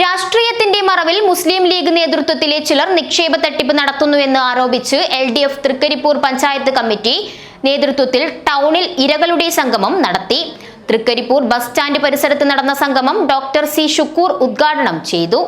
രാഷ്ട്രീയത്തിന്റെ മറവിൽ മുസ്ലിം ലീഗ് നേതൃത്വത്തിലെ ചിലർ നിക്ഷേപ തട്ടിപ്പ് നടത്തുന്നുവെന്ന് ആരോപിച്ച് L D F Trikaripur panchayat committee നേതൃത്വത്തിൽ ടൗണിൽ ഇരകളുടെ സംഗമം നടത്തി. തൃക്കരിപ്പൂർ ബസ് സ്റ്റാൻഡ് പരിസരത്ത് നടന്ന സംഗമം ഡോക്ടർ സി. ഷുക്കൂർ ഉദ്ഘാടനം ചെയ്തു.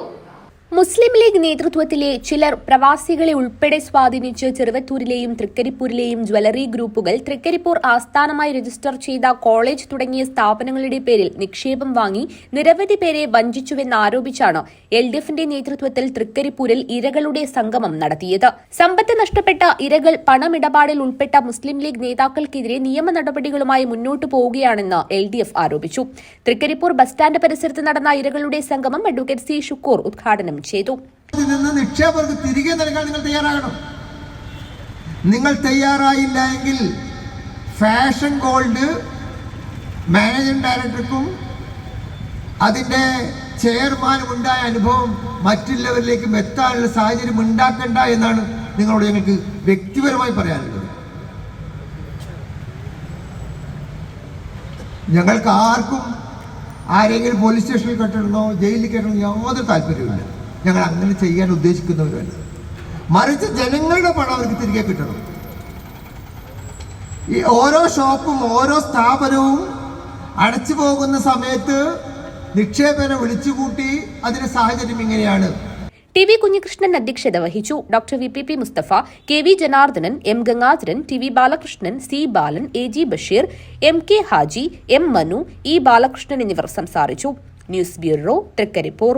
മുസ്ലിം ലീഗ് നേതൃത്വത്തിലെ ചിലർ പ്രവാസികളെ ഉൾപ്പെടെ സ്വാധീനിച്ച് ചെറുവത്തൂരിലെയും തൃക്കരിപ്പൂരിലെയും ജ്വല്ലറി ഗ്രൂപ്പുകൾ തൃക്കരിപ്പൂർ ആസ്ഥാനമായി രജിസ്റ്റർ ചെയ്ത കോളേജ് തുടങ്ങിയ സ്ഥാപനങ്ങളുടെ പേരിൽ നിക്ഷേപം വാങ്ങി നിരവധി പേരെ വഞ്ചിച്ചുവെന്ന് ആരോപിച്ചാണ് എൽ ഡി എഫിന്റെ നേതൃത്വത്തിൽ തൃക്കരിപ്പൂരിൽ ഇരകളുടെ സംഗമം നടത്തിയത്. സമ്പത്ത് നഷ്ടപ്പെട്ട ഇരകൾ പണമിടപാടിൽ ഉൾപ്പെട്ട മുസ്ലിം ലീഗ് നേതാക്കൾക്കെതിരെ നിയമ നടപടികളുമായി മുന്നോട്ടു പോവുകയാണെന്ന് എൽ ഡി എഫ് ആരോപിച്ചു. തൃക്കരിപ്പൂർ ബസ് സ്റ്റാൻഡ് പരിസരത്ത് നടന്ന ഇരകളുടെ സംഗമം അഡ്വക്കേറ്റ് സി. ഷുക്കൂർ ഉദ്ഘാടനം ചെയ്തു. നിക്ഷേപകർക്ക് തിരികെ നൽകാൻ നിങ്ങൾ തയ്യാറാകണം. നിങ്ങൾ തയ്യാറായില്ല എങ്കിൽ ഫാഷൻ ഗോൾഡ് മാനേജിംഗ് ഡയറക്ടർക്കും അതിന്റെ ചെയർമാനും ഉണ്ടായ അനുഭവം മറ്റുള്ളവരിലേക്കും എത്താനുള്ള സാഹചര്യം ഉണ്ടാക്കണ്ട എന്നാണ് നിങ്ങളോട് ഞങ്ങൾക്ക് വ്യക്തിപരമായി പറയാനുള്ളത്. ഞങ്ങൾക്ക് ആർക്കും ആരെങ്കിലും പോലീസ് സ്റ്റേഷനിൽ കെട്ടണമെന്നോ ജയിലിൽ കെട്ടണമെന്നോ യാതൊരു താല്പര്യമില്ല ഞങ്ങൾ അങ്ങനെ ചെയ്യാൻ ഉദ്ദേശിക്കുന്നവരുമല്ല. മറിച്ച് ജനങ്ങളുടെ പണം അവർക്ക് തിരികെ കിട്ടണം. ഈ ഓരോ ഷോപ്പും ഓരോ സ്ഥാപനവും അടച്ചു പോകുന്ന സമയത്ത് നിക്ഷേപനെ വിളിച്ചുകൂട്ടി അതിന്റെ സാഹചര്യം ഇങ്ങനെയാണ്. ടി വി കുഞ്ഞികൃഷ്ണൻ അധ്യക്ഷത വഹിച്ചു doctor V P P Mustafa K V Janardhanan M Gangadharan T V Balakrishnan C Balan A G Basheer M K Haji M Manu E Balakrishnan എന്നിവർ സംസാരിച്ചു. News bureau Trikaripur.